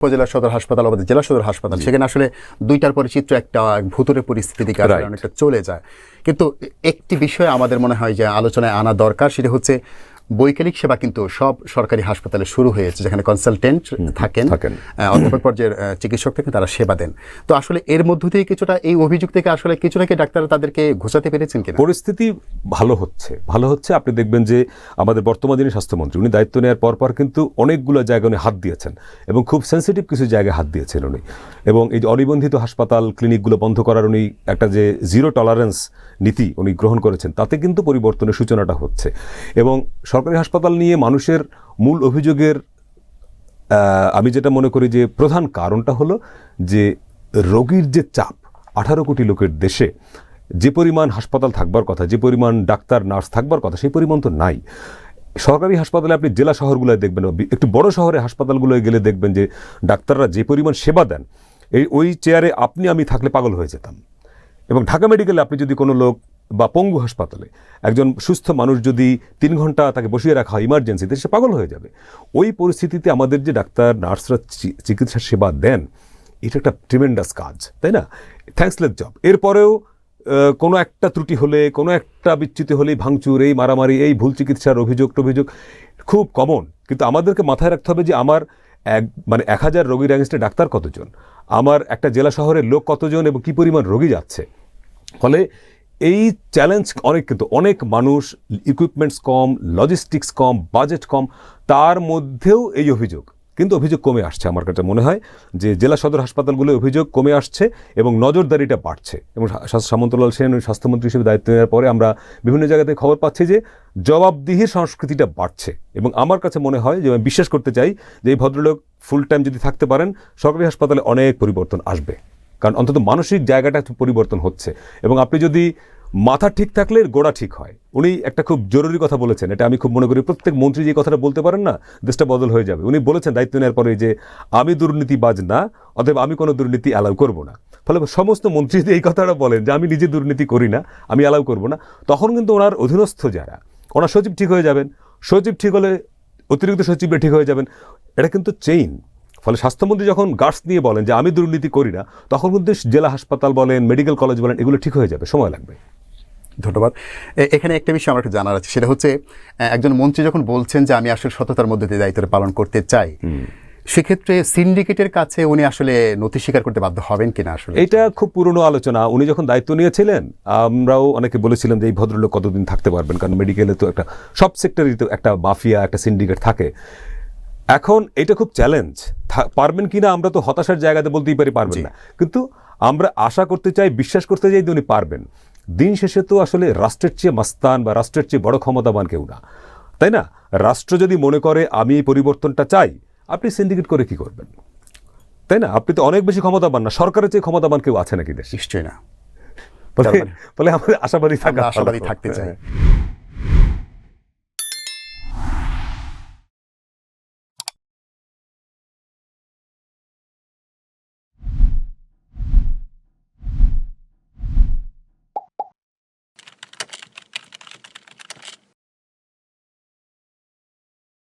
উপজেলা সদর হাসপাতাল আমাদের জেলা সদর হাসপাতাল সেখানে আসলে দুইটার পরে চিত্র একটা ভূতরে পরিস্থিতি আসলে অনেকটা চলে যায়। কিন্তু একটি বিষয় আমাদের মনে হয় যে আলোচনায় আনা দরকার সেটা হচ্ছে বৈকালিক সেবা কিন্তু সব সরকারি হাসপাতালে শুরু হয়েছে যেখানে কনসালটেন্ট থাকেন অধ্যাপক পর্যায়ের চিকিৎসক থেকে তারা সেবা দেন। তো আসলে এর মধ্য থেকে কিছুটা এই অভিযোগ থেকে আসলে কিছুটা কি ডাক্তার তাদেরকে ঘোষাতে পেরেছেন কিনা? পরিস্থিতি ভালো হচ্ছে ভালো হচ্ছে। আপনি দেখবেন যে আমাদের বর্তমান যিনি স্বাস্থ্যমন্ত্রী উনি দায়িত্ব নেওয়ার পর পর কিন্তু অনেকগুলো জায়গায় উনি হাত দিয়েছেন এবং খুব সেন্সিটিভ কিছু জায়গায় হাত দিয়েছেন উনি। এবং এই যে অনিবন্ধিত হাসপাতাল ক্লিনিকগুলো বন্ধ করার উনি একটা যে জিরো টলারেন্স নীতি উনি গ্রহণ করেছেন তাতে কিন্তু পরিবর্তনের সূচনাটা হচ্ছে। এবং সরকারি হাসপাতাল নিয়ে মানুষের মূল অভিযোগের আমি যেটা মনে করি যে প্রধান কারণটা হলো যে রোগীর যে চাপ, আঠারো কোটি লোকের দেশে, যে পরিমাণ হাসপাতাল থাকবার কথা, যে পরিমাণ ডাক্তার, নার্স থাকবার কথা, সেই পরিমাণ তো নাই। সরকারি হাসপাতালে আপনি জেলা শহরগুলোয় দেখবেন, একটু বড় শহরে হাসপাতালগুলোয় গেলে দেখবেন যে ডাক্তাররা যে পরিমাণ সেবা দেন, এই, ওই চেয়ারে আপনি, আমি থাকলে পাগল হয়ে যেতাম। এবং ঢাকা মেডিকেলে আপনি যদি কোনো লোক বা পঙ্গু হাসপাতালে। একজন সুস্থ মানুষ যদি তিন ঘণ্টা তাকে বসিয়ে রাখা হয় ইমার্জেন্সিতে সে পাগল হয়ে যাবে। ওই পরিস্থিতিতে আমাদের যে ডাক্তার, নার্সরা চিকিৎসা সেবা দেন, এটা একটা ট্রিমেন্ডাস কাজ, তাই না? থ্যাঙ্কসলেস জব এরপরেও কোনো একটা ত্রুটি হলে, কোনো একটা বিচ্যুতি হলেই ভাঙচুর, এই মারামারি, এই ভুল চিকিৎসার অভিযোগ, টভিযোগ, খুব কমন কিন্তু আমাদেরকে মাথায় রাখতে হবে যে আমার এক মানে এক হাজার রোগীর অ্যাগেন্স্টে ডাক্তার কতজন? আমার একটা জেলা শহরের লোক কতজন এবং কী পরিমাণ রোগী যাচ্ছে? ফলে এই চ্যালেঞ্জ অনেক কিন্তু, অনেক মানুষ ইকুইপমেন্টস কম লজিস্টিক্স কম বাজেট কম, তার মধ্যেও এই অভিযোগ। কিন্তু অভিযোগ কমে আসছে আমার কাছে মনে হয় যে জেলা সদর হাসপাতালগুলোয় অভিযোগ কমে আসছে এবং নজরদারিটা বাড়ছে। এবং সামন্তলাল সেন স্বাস্থ্যমন্ত্রী হিসেবে দায়িত্ব নেওয়ার পরে আমরা বিভিন্ন জায়গাতে খবর পাচ্ছি যে জবাবদিহির সংস্কৃতিটা বাড়ছে। এবং আমার কাছে মনে হয় যে আমি বিশ্বাস করতে চাই যে এই ভদ্রলোক ফুল টাইম যদি থাকতে পারেন, সরকারি হাসপাতালে অনেক পরিবর্তন আসবে। কারণ অন্তত মানসিক জায়গাটা পরিবর্তন হচ্ছে। এবং আপনি যদি মাথা ঠিক থাকলে গোড়া ঠিক হয়। উনি একটা খুব জরুরি কথা বলেছেন। এটা আমি খুব মনে করি প্রত্যেক মন্ত্রী যে কথাটা বলতে পারেন না, দেশটা বদল হয়ে যাবে। উনি বলেছেন দায়িত্ব নেওয়ার পরে যে, আমি দুর্নীতিবাজ না, অতএব আমি কোনো দুর্নীতি অ্যালাউ করব না। ফলে সমস্ত মন্ত্রী যদি এই কথাটা বলেন যে, আমি নিজে দুর্নীতি করি না, আমি অ্যালাউ করব না, তখন কিন্তু ওনার অধীনস্থ যারা, ওনার সচিব ঠিক হয়ে যাবেন। সচিব ঠিক হলে অতিরিক্ত সচিবরা ঠিক হয়ে যাবেন। এটা কিন্তু চেইন। ফলে স্বাস্থ্যমন্ত্রী যখন গার্ডস নিয়ে বলেন যে আমি দুর্নীতি করি না তখন কিন্তু জেলা হাসপাতাল বলেন মেডিকেল কলেজ বলেন এগুলো ঠিক হয়ে যাবে সময় লাগবে। ধন্যবাদ। এখানে একটা বিষয় আমার একটু জানার আছে সেটা হচ্ছে একজন মন্ত্রী যখন বলছেন যে আমি আসলে সততার মধ্যে দিয়ে দায়িত্বটা পালন করতে চাই সেক্ষেত্রে সিন্ডিকেটের কাছে উনি আসলে নথি স্বীকার করতে বাধ্য হবেন কিনা আসলে? এটা খুব পুরনো আলোচনা। উনি যখন দায়িত্ব নিয়েছিলেন আমরাও অনেকে বলেছিলাম যে এই ভদ্রলোক কতদিন থাকতে পারবেন কারণ মেডিকেলে তো একটা সব সেক্টরই তো একটা মাফিয়া একটা সিন্ডিকেট থাকে। এখন এটা খুব চ্যালেঞ্জ পারবেন কিনা আমরা তো হতাশার জায়গাতে বলতেই পারি পারবেন না। কিন্তু আমরা আশা করতে চাই বিশ্বাস করতে চাই যে উনি পারবেন। দিন শেষে তো আসলে রাষ্ট্রের চেয়ে মাস্তান বা রাষ্ট্রের চেয়ে বড় ক্ষমতাবান কেউ না। তাই না? রাষ্ট্র যদি মনে করে আমি এই পরিবর্তনটা চাই আপনি সিন্ডিকেট করে কি করবেন? তাই না? আপনি তো অনেক বেশি ক্ষমতাবান না। সরকারের চেয়ে ক্ষমতাবান কেউ আছে নাকি দেশে? নিশ্চয়ই না। তার মানে- আমাদের আশাবাদী থাকা আশাবাদী থাকতে চাই।